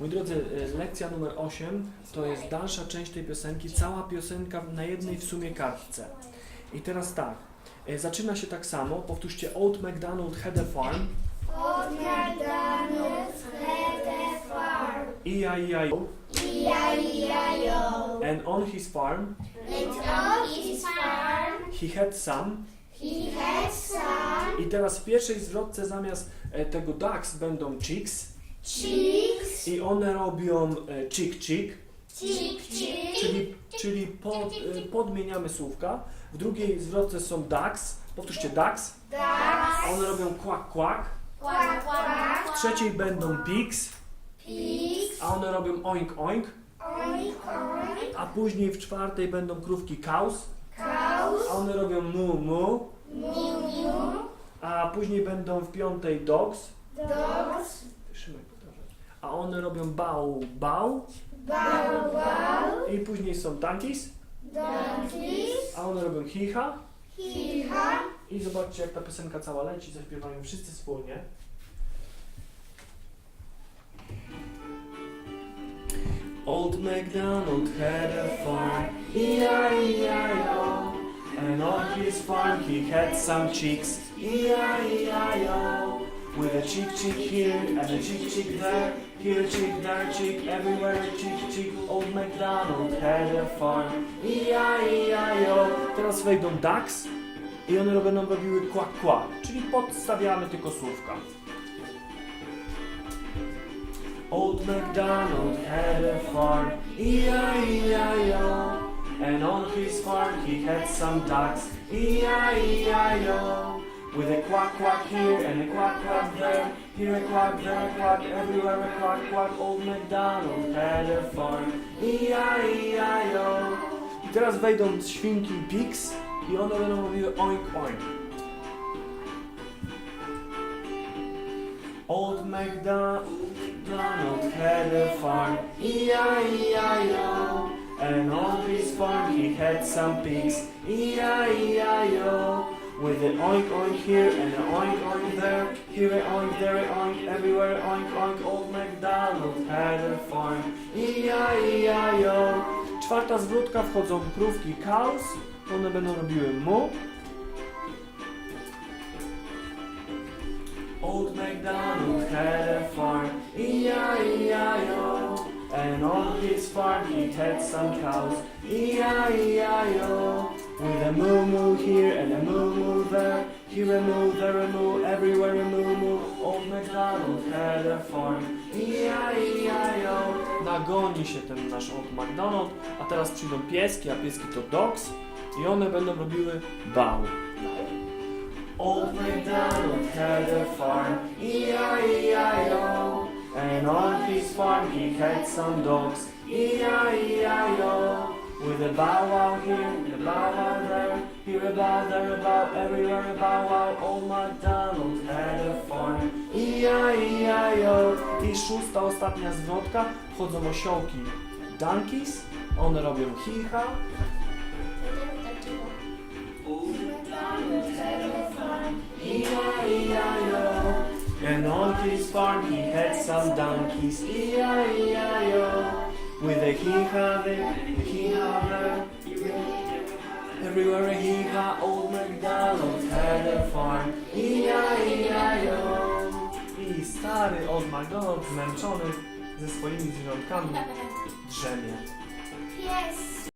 Moi drodzy, e, lekcja numer 8 to jest dalsza część tej piosenki, cała piosenka na jednej w sumie kartce. I teraz tak, e, zaczyna się tak samo, powtórzcie Old MacDonald had a farm, Old MacDonald had a farm, E-I-E-I-O, E-I-E-I-O. and on his farm. And on his farm. He had some. he had some. I teraz w pierwszej zwrotce zamiast e, tego ducks będą chicks. Chicks, i one robią e, chick chick, chick chick, czyli, czyli pod, e, podmieniamy słówka. W drugiej zwrotce są ducks, powtórzcie ducks, a ducks, one robią quack quack. quack W trzeciej będą pigs, pigs, a one robią oink oink, oink oink, a później w czwartej będą krówki cows, cows, a one robią mu mu, a później będą w piątej dogs, dogs, a one robią bał bał. Bow bow, i później są donkeys, donkeys, a one robią hicha hee-haw, i zobaczcie jak ta piosenka cała leci, zaśpiewają wszyscy wspólnie. Old MacDonald had a farm, E-I-E-I-O. And on his farm he had some chicks, E-I-E-I-O. With a chick chick here and a chick chick there, here chick, there chick, everywhere chick chick. Old MacDonald had a farm, E-I-E-I-O. Teraz wejdą ducks i one będą robiły kwa kwa, czyli podstawiamy tylko słówka. Old MacDonald had a farm, E-I-E-I-O. And on his farm he had some ducks, E-I-E-I-O. With a quack quack here and a quack quack there, here a quack, there a quack, everywhere a quack quack. Old MacDonald had a farm, E-I-E-I-O. I teraz wejdą świnki pigs i one będą robiły oink oink. Old MacDonald had a farm, E-I-E-I-O. And on his farm he had some pigs, E-I-E-I-O. With an oink oink here and an oink oink there, here a oink, there a oink, everywhere oink oink. Old MacDonald had a farm, E-I-E-I-O. Czwarta zwrotka wchodzą krówki cows, one będą robiły mu. Old MacDonald had a farm, E-I-E-I-O. And on his farm he had some cows, E-I-E-I-O. With a moo moo here and a moo moo there, here a moo, there a moo, everywhere a moo moo. Old MacDonald had a farm, E-I-E-I-O. Nagoni się ten nasz Old MacDonald, a teraz przyjdą pieski, a pieski to dogs i one będą robiły bał. Old MacDonald had a farm, E-I-E-I-O. And on his farm he had some dogs, E-I-E-I-O. With a bow wow here, and a bow wow there, here a bow, there a bow, everywhere a bow wow. Old MacDonald had a farm, E-I-E-I-O. I szósta, ostatnia zwrotka, wchodzą osiołki donkeys, one robią hicha, MacDonald had a farm, E-I-E-I-O. And on his farm he had some donkeys, E-I-E-I-O. With a hee-haw there, a there. Everywhere a hee-haw, old MacDonald had a farm, E-I-E-I-O. I stary old MacDonald zmęczony ze swoimi zwierzątkami drzemie. Pies.